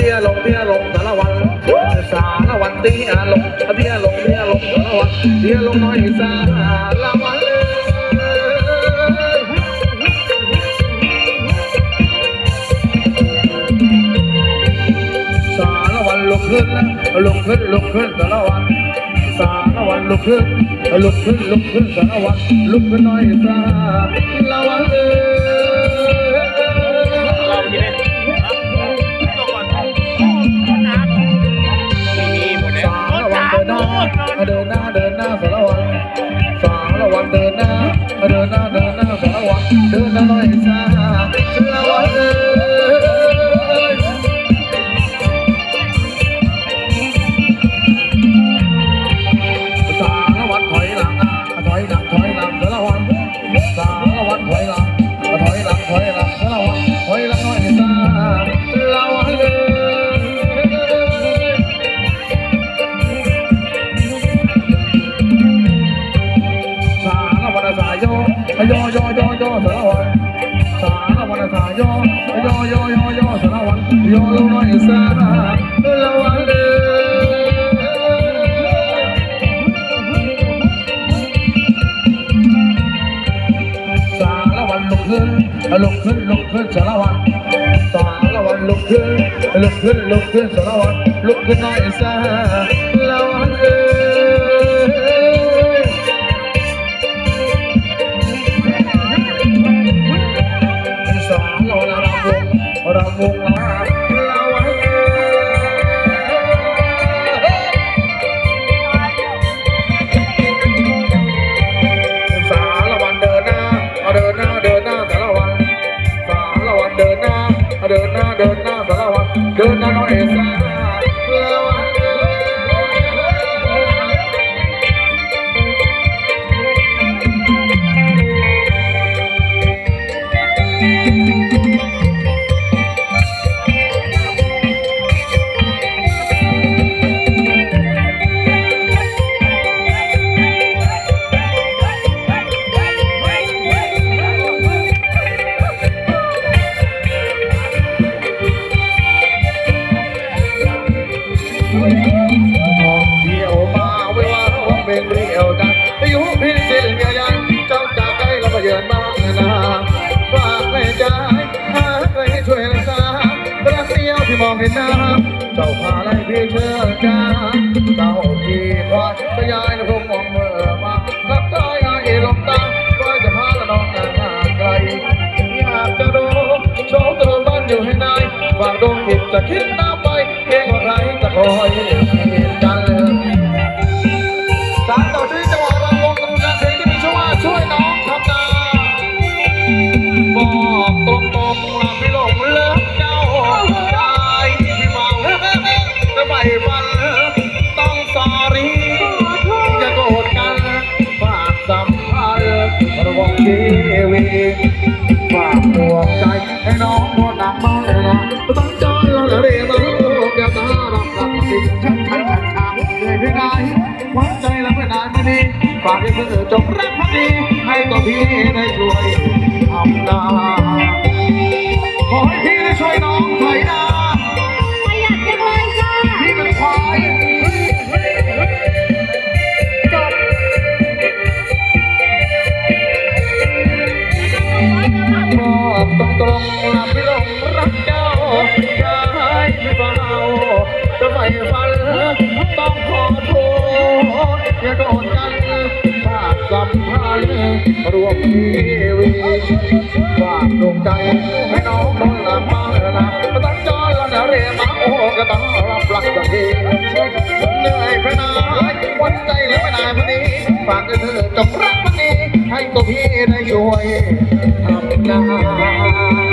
เตี้ยลงเดียลงสารวันสารวันเตี้ยลงเดียลงเดียลงสารวันเดียลงน้อยสารวันสารวันลุกขึ้นลงขึ้นลงขึ้นสารวันสารวันลุกขึ้นลุกขึ้นลุกขึ้นสารวันลุกขึ้นน้อยสารวันเอ เดินหน้าเดินหน้าสารวัตรสารวัตรเดินหน้าเดินหน้าเดินหน้าสารวันเดิน ยโยโยโยสารวัตรสารวัตรสายโยโยโยโยโยสารวัตรโยลงหน่อยสารวัตรเอ้ยสารวันลุกขึ้นลุกขึ้นลุกขึ้นสารวันสารวันลุกขึ้นลุกขึ้นลุกขึ้นสารวันลุกขึ้นหน่อยสารารวั เจ้าที่คอยพยายนะพงมองเมื่อมาขับซ้ายาเอลงตาก็จะพาละน้องห่างไกลอยากจะรู้โชว์ตัวบ้านอยู่ให้นายฝากดวงจิตจะคิดตามไปเพียงว่าใครจะคอย ระวังชีวิตฝากดวงใจให้น้องนวดหนักมาเลยนะตั้งใจแล้วเรียนมาลูกอย่าตารับรับสิ่งชักชักชักชักเหนื่อยเพียงใดหวังใจแล้วไม่นานไม่ดีฝากให้เธอจงรักพักดีให้ตัวพี่ ษอย่าโดนกันฝากสัมพันธ์รวมชีวิตฝากดวงใจให้น้องนนหลับมาละตั้งจอแล้วนะเรียมาโอ้ก็ต้องรับรักสักทีเหนื่อยไปนานวันใจแล้วไม่นานวันนี้ฝากเธอจงรักวันนี้ให้ตัวพี่ได้ช่วยทำนา